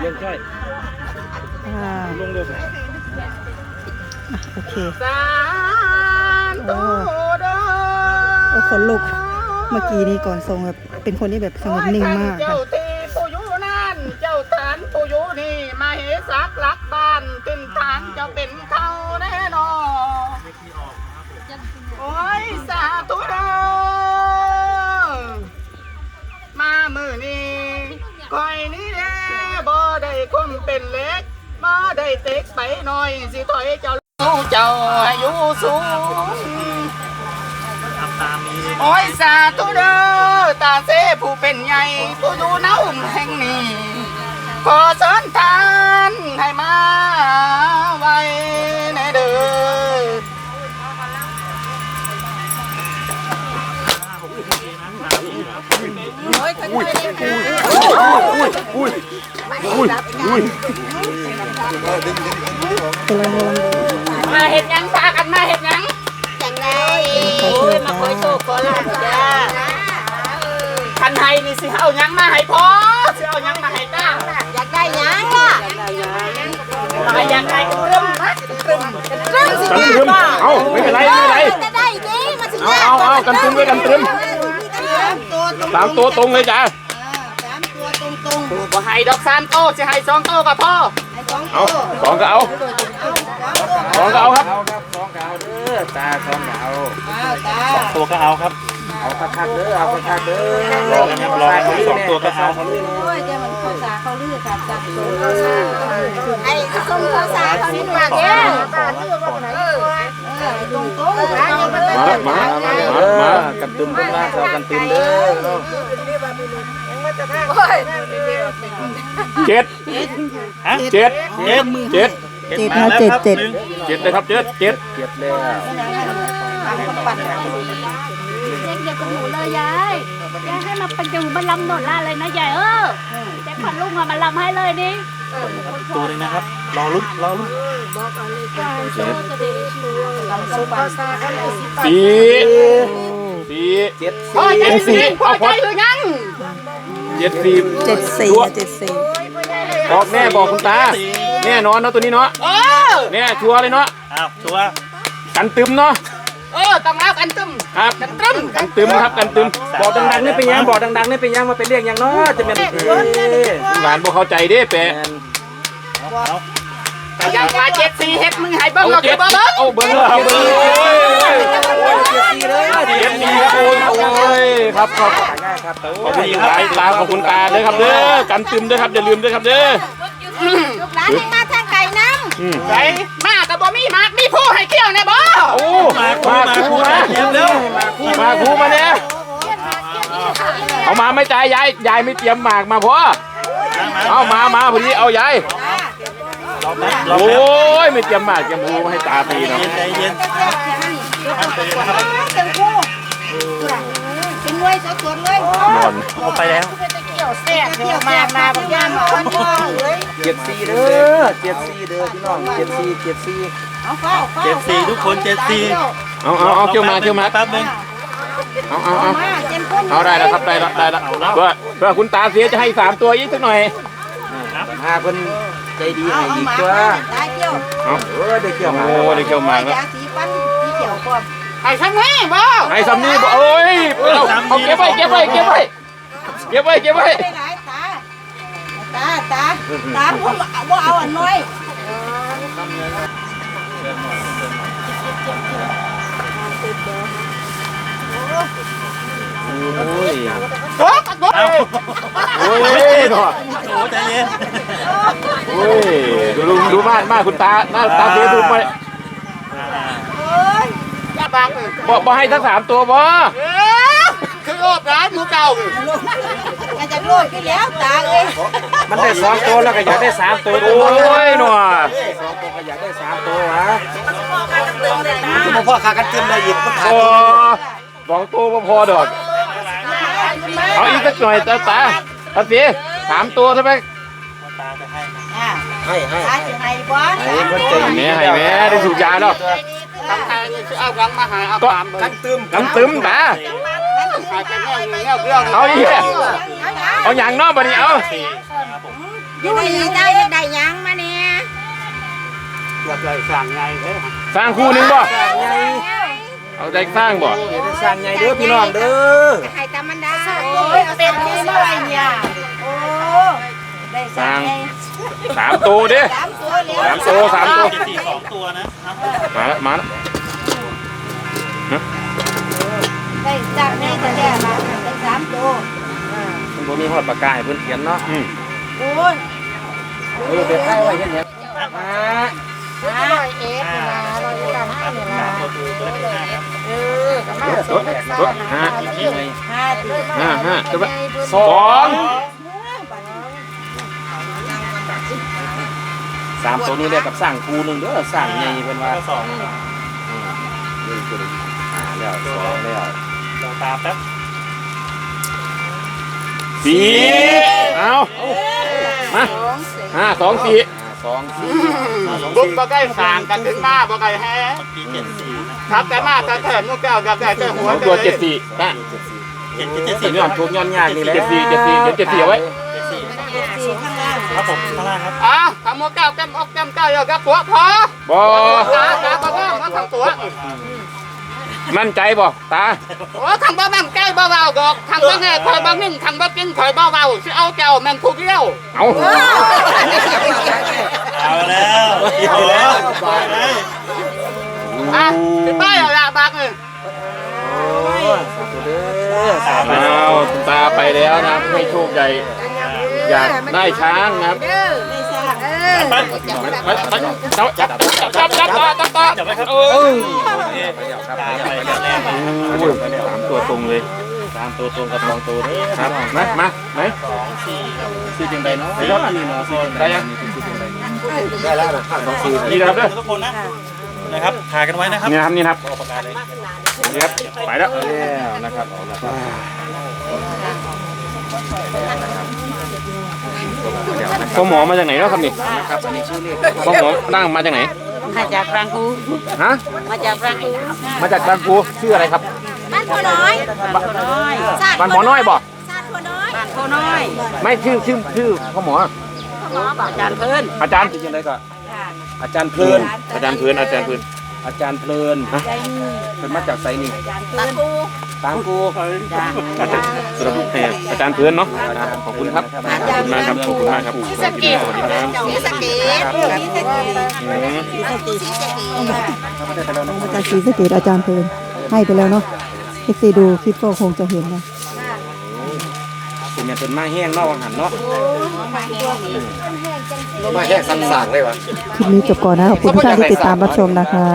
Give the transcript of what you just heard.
เลี้ยงจ้อยอ่าลงเร็วโอเคสามตัวเด้อโอ้ขนลุก เมื่อกี้นี้ก่อนทรงแบบเป็นคนที่แบบสงบนิ่งมากเจ้าค่ะที่ผู้อยู่นั่นเจ้าฐานผู้อยู่นี่มาเหสักหลักบ้าน ตินฐานเจ้าเป็นเขา บ่ได้คมเป็นเล็กบ่ได้เต็กไปหน่อยสิถอยเจ้าลูกเจ้าอายุสูงทำตามนี้โอ้ยสาธุเด้อตาเสผู้เป็นใหญ่ผู้ดูน้าแห่งนี้ขอเชิญทานให้มา กำลังกำลังมาเห็ดหยังพากันมาเห็ดหยังจังไดขอโทษจ้าขอลาจ้าคันไห้นี่สิเอาหยังมาให้พ่อสิเอาหยังมาให้ต้าอยากได้หยังล่ะมาอยากได้กรึมนะกรึมเรื่องสิกันตึมเอ้าไม่เป็นไรไม่เป็นไรจะได้ดิมันสิเอาเอาเอากันตึมด้วยกันตึมตัวตรงสามตัวตรงเลยจ้า ให้ดอกสามโตสิให้สองโตกับพ่อไอ้สองก็เอาสองก็เอาครับสองก็เอาครับตาสองดาวอ้าวตาตัวก็เอาครับเอาคักคักๆเด้อเอาคักๆเด้อรอกันครับรอกันสองตัวก็เอาโอ้ยเจ้ามันเขาสาเขาลือครับจับตัวเขาสาไอ้ส้มเขาสาเขาลิ้นมากแก่เอตรงตรงร้านยังมันมามามามามากันตึมกันมาเอากันตึมเด้อ เจ็ดเจ็ดเจ็ดเจ็ดเจ็ดนะเจ็ดเจ็ดเจ็ดเลยครับเจ็ดเจ็ดเก็บแล้วปั่นเด็กเดียวกับหนูเลยยายยายให้มาเป็นอยู่มาลำหนนล่าเลยนะยายเออแจ็คพันลุงอะมาลำให้เลยนี่ตัวนึงนะครับรอลุ้นรอลุ้นสี่สี่เจ็ดพ่อใจสิพ่อใจหรือยัง เจ็ดสี่เจ็ดสี่นะเจ็ดสี่บอกแน่บอกคุณตา แน่นอนเนาะตัวนี้เนาะเออแน่ชัวร์เลยเนาะอ้าวชัวร์กันตึมเนาะเออต้องเอากันตึมครับกันตึมกันตึมครับกันตึมบอกดังๆนี่เป็นยังบอกดังๆนี่เป็นยังมาเป็นเรียกยังเนาะจะเป็นเอ้ยหลานพวกเข้าใจเด้แปะแต่ ยังมาเจ็ดสี่เฮ็ดมึงให้เบิ่งเอาเราเจ็เก็ดบเบิ่งเอาเบิ้งเลยเอาเบิ้งเลยโอ้ยเจ็ดสี่เลยเจ็ดสี่ครับโอ้ยโอ้ยครับครับง่ายครับขอบคุณตาตาขอบคุณตาเลยครับเด้อกันตึมเด้อครับอย่าลืมเด้อครับเด้อลูกหลานให้มาทางไก่น้ำอืมไปมากับบ่มีมามีผู้ให้เที่ยวแน่บ่โอ้มามามาครูคู่มามาเตรียมเร็วมาครูมาเนี่ยเอามาไม่จ่ายยายยายไม่เตรียมหมากมาพ่อเอามามาพอดีเอายายรอแป๊บรอ โอ้แป๊บยไม่เตรียมหมากเตรียมภูมาให้ตาตีเนาะเย็นใจเย็นเป็นคู่เป็นรวยสดๆเลยนอนเอาไปแล้วแซ่บเที่ยวมามาบางย่านมาอ่อนพ่อเลยเจ็ดสี่เด้อเจ็ดสี่เด้อพี่น้องเจ็ดสี่เจ็ดสี่เอาเฝ้าเฝ้าเจ็ดสี่ทุกคนเจ็ดสี่เอาเอาเอาเกี่ยวมาเกี่ยวมาแป๊บนึงเอาเอาเอามาเต็มคนเอาได้แล้วครับได้แล้วได้แล้วเพื่อเพื่อคุณตาเสียจะให้สามตัวอีกสักหน่อยหาคน ใจดีเอาให้เอาอีกมาตัวตาเกี่ยวเอาเออได้เกี่ยวมาโอ้ได้เกี่ยวหมากแล้วยาสีฟันสีเขียวก่อนให้ซังนี้บ่ให้ซัมนี่บ่เอ้ยเอาเอาเก็บไว้เก็บไว้เก็บไว้เก็บไว้เก็บไว้ได้หลายตาตาตาตาผมว่าเอาอันน้อยโอ้ยโอ้โหเอาโอ้ยเนาะโอ้ใจเย็นโอ้ย ดูดูดูมากมากคุณตาหน้าตาเสียดูไปอย่าบังเออบ่บ่ให้ทั้งสามตัวบ่เออคือโอบร้ายหมูเก่าอยากจะโลดไปแล้วตาเลยมันได้สองตัวแล้วก็อยากได้สามตัวโอ้ยหนอสองตัวก็อยากได้สามตัววะที่มาพ่อขากันเต็มเลยอีกมันขาดโอ้สองตัวบ่พอดอกเอาอีกสักหน่อยตาตาตาเสียสามตัวใช่ไหม อ่าให้ให้ตาจะให้บ่ให้คนใจแม่ให้แม่ได้สูบยาแล้วทำไทยนี่คือเอารังมาหาเอาก็ตามเบิ่งกันตึมกันตึมตาหาแต่แนวเงี้ยเงี้ยเรื่องเอาอีกแล้วเอาเอาอย่างเนอกบัดนี้เอาอยู่นี่ได้ได้ยังมาเนี่ยอยากได้สั่งไงเด้อสร้างคู่หนึงบ่เอาใจสร้างบ่เดี๋ยวจะสร้างใหญ่เด้อพี่น้องเด้อให้ตามันได้โอ้ยเป็นที่เมื่อไรเนี่ยโอ้ ได้สร้างไงสามตัวเด้สามตัวแล้วสามตัวสามตัวเจ็ดสี่สองตัวนะมาแล้วมาแล้วได้จังได้แต่แรกมาได้สามตัวมันบ่มีฮอดปากกาให้เพิ่นเขียนเนาะอืมโอ้ยเออไปค่ายไว้เฮ็ดหยังมาลอยเอ็ดนะลอยกันห้าเนี่ยนะตัวตัวตัวเลขห้าครับเออกับมารถรถห้าห้าตีห้าห้าจะไปสอง สามตัวนี้เรียกกับสร้างคูหนึงเด้อสร้างใหญ่เพิ่นว่าก็สองนี่คืออ่าแล้วสองแล้วลองตามแป๊บสี่เอามาห้าสองสี่สองสี่บุกบ่ได้สั่งกันถึงมาบ่ได้แฮเมื่อกี้เจ็ดสี่นะครับแต่มาแต่แค่มุกแก้วกับแต่หัสวองตัวเจ็ดสี่นะเจ็ดเจ็ดสี่สี่ย้อนทุกย้อนยากนี่แหละเจ็ดสี่เจ็ดสี่เจ็ดเจ็ดสี่เอาไว้ เจ็ดสี่สี่ข้างล่างครับผมข้างล่างครับอะทำมุกแก้วแก้มอกแก้มก้าวเยอะกับตัวพอบ่ตาตาบ่ว่ามาทำตัวมั่นใจบ่ตาโอ้ทางบ่แม่นใกล้บ่เว้าดอกทางบ่แน่คอยบ่นิ่งทางบ่กินคอยบ่เว้าสิเอาแก้วแม่นผู้เดียวเอาเอาแล้วเอาแล้วไปเลยอะสิไปเอาละบักนี่เด้อสาธุเอาตาไปแล้วนะให้โชคใหญ่ อยากได้ช้างนะครับเด้อไม่ใช่เออไปไปจับจับจับจับจับต่อจับต่อจับไว้ครับเออตามไปแล้วแรกโอ้ยสามตัวตรงเลยสามตัวตรงกับสองตัวเด้อครับมามาไหนสองสี่คือจังไดเนาะไหนครับนี่เนาะคือจังได้ไดยังได้แล้วนะสองสี่นี่นะครับเด้อทุกคนนะนะครับถ่ายกันไว้นะครับ นี่นะครับนี่นะครับเอาปากกาเลยนี่ครับไปแล้วแล้วนะครับเอาละครับ พ่อหมอมาจากไหนเนาะครับนี่ครับอันนี้ชื่อเลขพ่อหมอนั่งมาจากไหน มาจากรังกูฮะ มาจากรังกูมาจากบางปูชื่ออะไรครับ บ้านโพน้อย บ้านโพน้อยบ้านหมอน้อยบ่บ้านโพน้อยบ้านโพน้อย ไม่ชื่อชื่อชื่อพ่อหมอหมอบอกอาจารย์เพิ่นอาจารย์ชื่อจังไดก็อาจารย์เพลิน อาจารย์เพื้นอาจารย์เพื้นอาจารย์เพลินเป็นมาจากไสนี่ตะกู ตามกูอาจารย์สรุปให้อาจารย์พื้นเนาะขอบคุณครับขอบคุณมากครับขอบคุณมากครับสกีสกีสกีสกีอืมมาจากศรีสะเกดอาจารย์เพลินให้ไปแล้วเนาะเอฟซีดูคลิปก็คงจะเห็นนะเป็นเนี่ยเป็นมาแห้งเนาะวังหันเนาะคลิปนี้จบก่อนนะขอบคุณทุกท่านที่ติดตามรับชมนะคะ